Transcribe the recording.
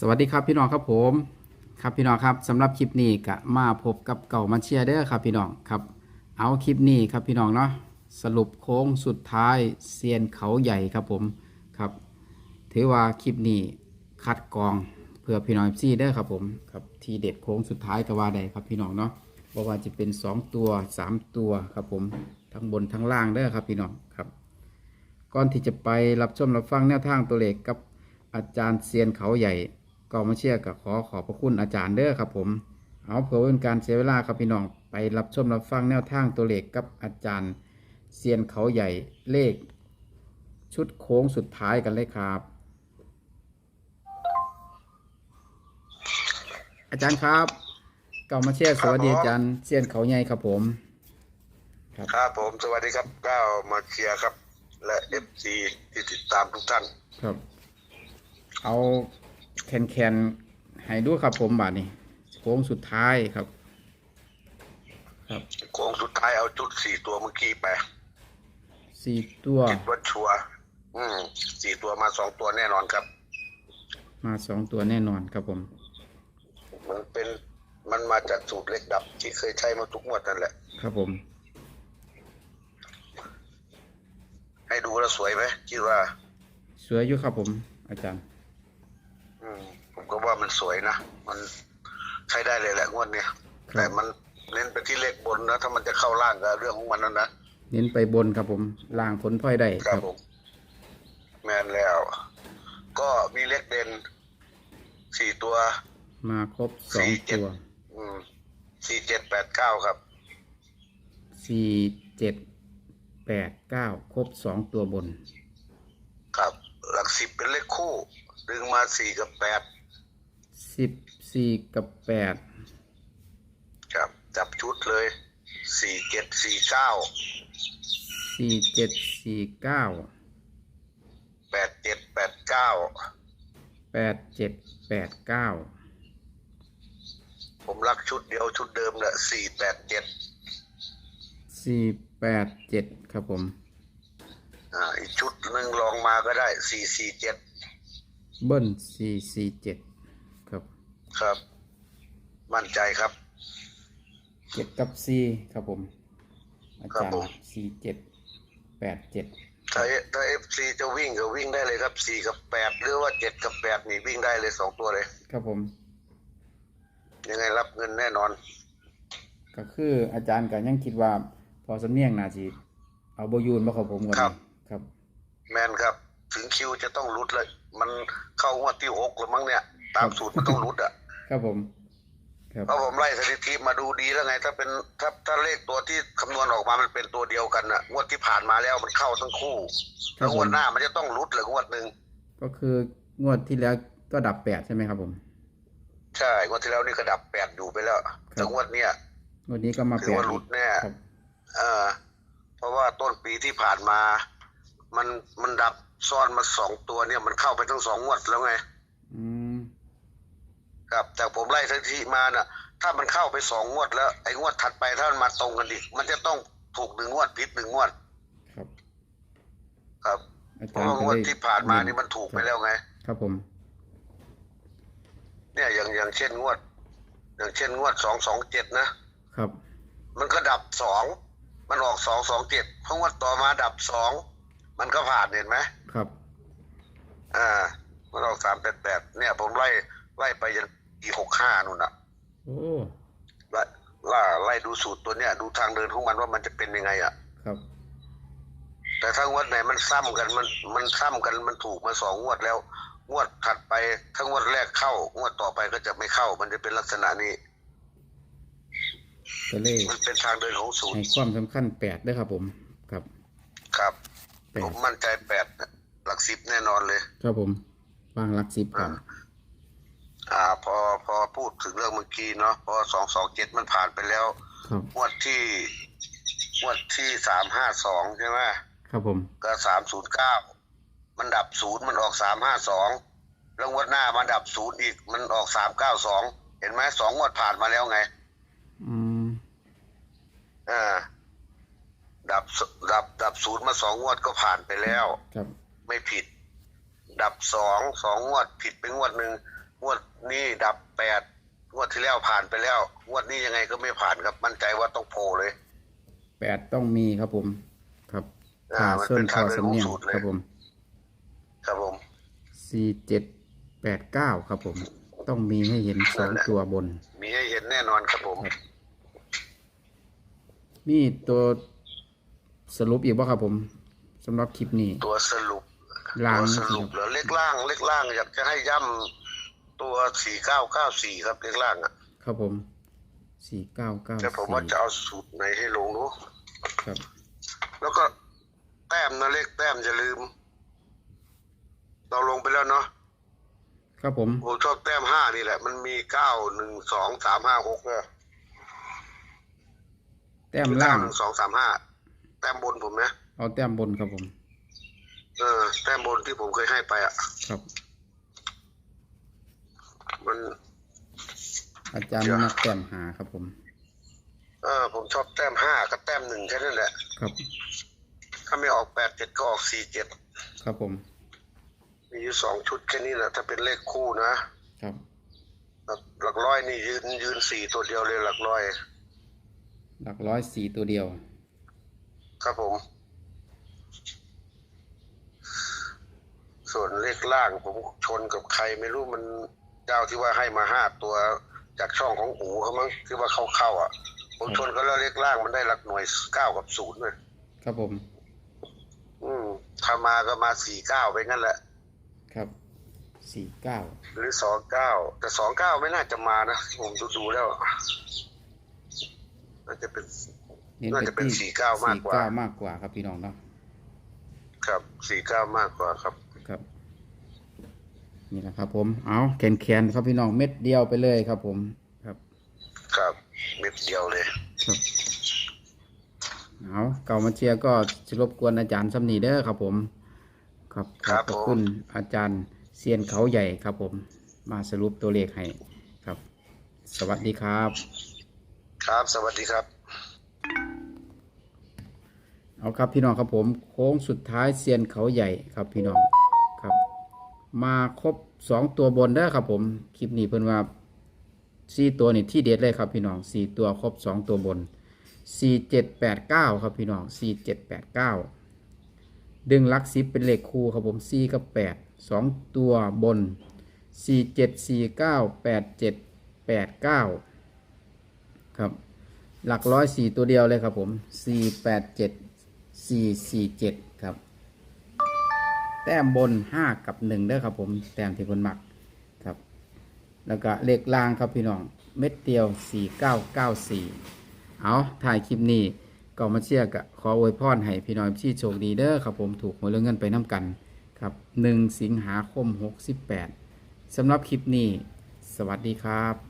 สวัสดีครับพี่น้องครับผมครับพี่น้องครับสำหรับคลิปนี้ก็มาพบกับเก่ามาเชียร์เด้อครับพี่น้องครับ เอาคลิปนี้ครับพี่น้องเนาะสรุปโค้งสุดท้ายเซียนเขาใหญ่ครับผมครับ ถือว่าคลิปนี้คัดกรองเพื่อพี่น้องซี่เด้อครับผมครับทีเด็ดโค้งสุดท้ายก็ว่าได้ครับพี่น้องเนาะเพราะว่าจะเป็น 2 ตัว 3 ตัวครับผมทั้งบนทั้งล่างเด้อครับพี่น้องครับ ก่อนที่จะไปรับชมรับฟังแนวทางตัวเลขกับอาจารย์เซียนเขาใหญ่ ก็มาเชียร์กับขอขอบพระคุณอาจารย์เด้อครับผม เอาเพื่อเป็นการเสียเวลาครับพี่น้องไปรับชมรับฟังแนวทางตัวเลขกับอาจารย์เซียนเขาใหญ่เลข ชุดโค้งสุดท้ายกันเลยครับ อาจารย์ครับเก่ามาเชียร์สวัสดีอาจารย์เซียนเขาใหญ่ครับผม ครับผมสวัสดีครับก้าวมาเคลียร์ครับ และเอฟซีที่ติดตามทุกท่านครับ เอา แคนแคนๆให้ดูครับผมบาทนี้โค้งสุดท้ายครับ ครับโค้งสุดท้ายเอาจุดสี่ตัวเมื่อกี้ไปสี่ตัวคิดว่าชัวร์อืมสี่ตัวมาสองตัวแน่นอนครับ มาสองตัวแน่นอนครับผม มันเป็นมันมาจากสูตรเล็กดับ ที่เคยใช้มาทุกงวดนั่นแหละ ครับผม ให้ดูแล้วสวยไหมคิดว่า สวยอยู่ครับผม อาจารย์อืม ผมก็ว่ามันสวยนะ มันใช้ได้เลยแหละงวดเนี้ยครับแต่มันเน้นไปที่เลขบนนะ ถ้ามันจะเข้าล่างก็เรื่องของมันนั่นนะเน้นไปบนครับผมล่างผลพลอยได้คครัรับบผมแมนแล้ว ก็มีเลขเด่นสี่ตัว มาครบสองสี่เจ็ดตัวอืมสี่เจ็ดแปดเก้าครับสี่เจ็ดแปดเก้าครบสองตัวบน ครับ หลักสิบเป็นเลขคู่ ดึงมาสี่กับแปดสิบสี่กับแปดครับจับชุดเลยสี่เจ็ดสี่เก้าสี่เจ็ดสี่เก้าแปดเจ็ดแปดเก้าแปดเจ็ดแปดเก้าผมรักชุดเดียวชุดเดิมแหละสี่แปดเจ็ดสี่แปดเจ็ดครับผม อ่าอีกชุดหนึ่งลองมาก็ได้สี่สี่เจ็ด เบิ้ลสี่สี่เจ็ดครับครับ มั่นใจครับ เจ็ดกับสี่ครับผม อาจารครับผย์มสี่เจ็ดแปดเจ็ดถ้าถ้าเอฟซีจะวิ่งก็วิ่งได้เลยครับสี่กับแปดหรือว่าเจ็ดกับแปดนี่วิ่งได้เลยสองตัวเลย ครับผม ยังไงรับเงินแน่นอน ก็คืออาจารย์ก็ยังคิดว่า พอสำเนียงนาจีเอาโบอยูนมาครับผมก่อนครับครับ แมนครับ ถึงคิวจะต้องรุดเลย มันเข้างวดที่หกหรือมั้งเนี่ย ตามสูตรมันต้องรุดอะ ครับผมครับเพราะผมไล่สถิติมาดูดีแล้วไง ถ้าเป็นถ้าถ้าเลขตัวที่คำนวณออกมามันเป็นตัวเดียวกันน่ะงวดที่ผ่านมาแล้วมันเข้าทั้งคู่ครัแล้บวผมงวดหน้ามันจะต้องรุดเหรืองวดหนึ่งก็คืองวดที่แล้วก็ดับแปดใช่ไหมครับผม ใช่งวดที่แล้วนี่กระดับแปดอยู่ไปแล้วแต่งวดเนี้ยงวดนี้ก็มาถืแปอดว่ารุดแน่ครับเออเพราะว่าต้นปีที่ผ่านมา มันมันดับซ่อนมาสองตัวเนี่ยมันเข้าไปทั้งสองงวดแล้วไง อืมครับแต่ผมไล่สถิติมาน่ะ ถ้ามันเข้าไปสองงวดแล้วไอ้งวดถัดไปถ้ามันมาตรงกันอีกมันจะต้องถูกหนึ่งงวดผิดหนึ่งงวด ครับ ครับอาเพจารราะย์ว่างวดก็เลยที่ผ่านมานี่มันถูกไปแล้วไง ครับผม เนี่ยอย่างอย่างเช่นงวด อย่างเช่นงวดสองสองเจ็ดนะ ครับ มันก็ดับสอง มันออกสองสองเจ็ดเพราะงวดต่อมาดับสอง มันก็ผ่านเห็นไหมครับอ่ามันออกสามแปดแปดเนี่ย ผมไล่ไล่ไปยันปีหกห้านู่นน่ะโอ้ไล่ล่าไล่ดูสูตรตัวเนี้ยดูทางเดินของมันว่ามันจะเป็นยังไงอะครับ แต่ถ้างวดไหนมันซ้ำกันมันมันซ้ำกันมันถูกมาสองงวดแล้ว งวดถัดไปถ้างวดแรกเข้างวดต่อไปก็จะไม่เข้า มันจะเป็นลักษณะนี้ก็เลยมันเป็นทางเดินของสูตรให้ความสำคัญแปดด้วยครับผม ครับครับ แปผดมมั่นใจแปดหลักสิบแน่นอนเลย ครับผมวางหลักสิบก่อนอ่า พอพอพูดถึงเรื่องเมื่อกี้เนาะพอสองสองเจ็ดมันผ่านไปแล้วครับงวดที่งวดที่สามห้าสองใช่ไหมครับผม ก็สามศูนย์เก้ามันดับศูนย์มันออกสามห้าสองแล้วงวดหน้ามันดับศูนย์อีกมันออกสามเก้าสองเห็นไหมสองงวดผ่านมาแล้วไง อืมอ่า ดับสดับดับศูนย์มาสองงวดก็ผ่านไปแล้วครับ ไม่ผิด ดับสองสองงวดผิดไปงวดหนึ่งงวดนี้ดับแปดงวดที่แล้วผ่านไปแล้วงวดนี้ยังไงก็ไม่ผ่านครับมั่นใจว่าต้องโผล่เลยแปดต้องมีครับผม ครับอ่าขามันส่วเป็นนคทาองเดินสำเนียงของสูตรเลยครับผม ครับผมสี่เจ็ดแปดเก้าครับผม ต้องมีให้เห็นสองตัวบน มีให้เห็นแน่นอนครับผมมีตัว สรุปอีกว่าครับผมสำหรับคลิปนี้ ตัวสรุปล่าง ตัวสรุปเหรอเลขล่างเลขล่างอยากจะให้ย่ำตัวสี่เก้าเก้าสี่ครับเลขล่างอะครับผมสี่เก้าเก้าแต่ผมว่าจะเอาสูตรไหนให้ลงรู้ครับ แล้วก็แต้มนะเลขแต้มอย่าลืม เราลงไปแล้วเนาะครับผมผมชอบแต้มห้านี่แหละ มันมีเก้าหนึ่งสองสามห้าหกเนี่ยแต้มล่างหนึ่งสองสามห้า แต้มบนผมนะเอาแต้มบนครับผม เออ แต้มบนที่ผมเคยให้ไปอะ ครับ มัน อาจารย์เดี๋ยวนักแต้มหาครับผม เออ ผมชอบแต้มห้ากับแต้มหนึ่งแค่นั้นแหละ ครับ ถ้าไม่ออกแปดเจ็ดก็ออกสี่เจ็ดครับผม มีอยู่สองชุดแค่นี้แหละถ้าเป็นเลขคู่นะครับ หลักหลักร้อยนี่ยืนยืนสี่ตัวเดียวเลยหลักร้อย หลักร้อยสี่ตัวเดียว ครับผม ส่วนเลขล่างผมชนกับใครไม่รู้มันเจ้าที่ว่าให้มาห้าตัวจากช่องของอูเขามั้งที่ว่าเข้าเข้าๆอะ ผมชนก็แล้วเลขล่างมันได้หลักหน่วยเก้ากับศูนย์เลยครับผม อืมถ้ามาก็มาสี่เก้าไปงั้นแหละ ครับสี่เก้าหรือสองเก้าแต่สองเก้าไม่น่าจะมานะผมดูดูๆแล้วน่าจะเป็น เน้นน่าไปจะเป็นที่สี่เก้ามากกว่า สี่เก้ามากกว่าครับพี่น้องเนาะครับสี่เก้ามากกว่าครับครับนี่แหละครับผมเอาแขนแขนๆครับพี่น้องเม็ดเดียวไปเลยครับผมครับ ครับเม็ดเดียวเลยครับเอาเก่ามาเชียร์ก็จะรบกวนอาจารย์สำนีเด้อครับผม ครับขอบพระคุณอาจารย์เซียนเขาใหญ่ครับผม มาสรุปตัวเลขให้ครับ สวัสดีครับ ครับสวัสดีครับ เอาครับพี่น้องครับผมโค้งสุดท้ายเซียนเขาใหญ่ครับพี่น้องครับ มาครบสองตัวบนเด้ครับผมคลิปนี้เพิ่นว่าสี่ตัวนี่ที่เด็ดเลยครับพี่น้องสี่ตัวครบสองตัวบนสี่เจ็ดแปดเก้าครับพี่น้องสี่เจ็ดแปดเก้าดึงลักสิบเป็นเลขคู่ครับผมสี่กับแปดสองตัวบนสี่เจ็ดสี่เก้าแปดเจ็ดแปดเก้าครับ หลักร้อยสี่ตัวเดียวเลยครับผมสี่แปดเจ็ด สี่สี่เจ็ดครับ แต้มบนห้ากับหนึ่งเด้อครับผม แต้มที่คนมักครับ แล้วก็เลขล่างครับพี่น้อง เม็ดเดียวสี่เก้าเก้าสี่เอาถ่ายคลิปนี้ก็มาเชียร์กะขออวยพรให้พี่น้องที่โชคดีเด้อครับผมถูกหวยเรื่องเงินไปน้ำกันครับหนึ่งสิงหาคมหกสิบแปดสำหรับคลิปนี้ สวัสดีครับ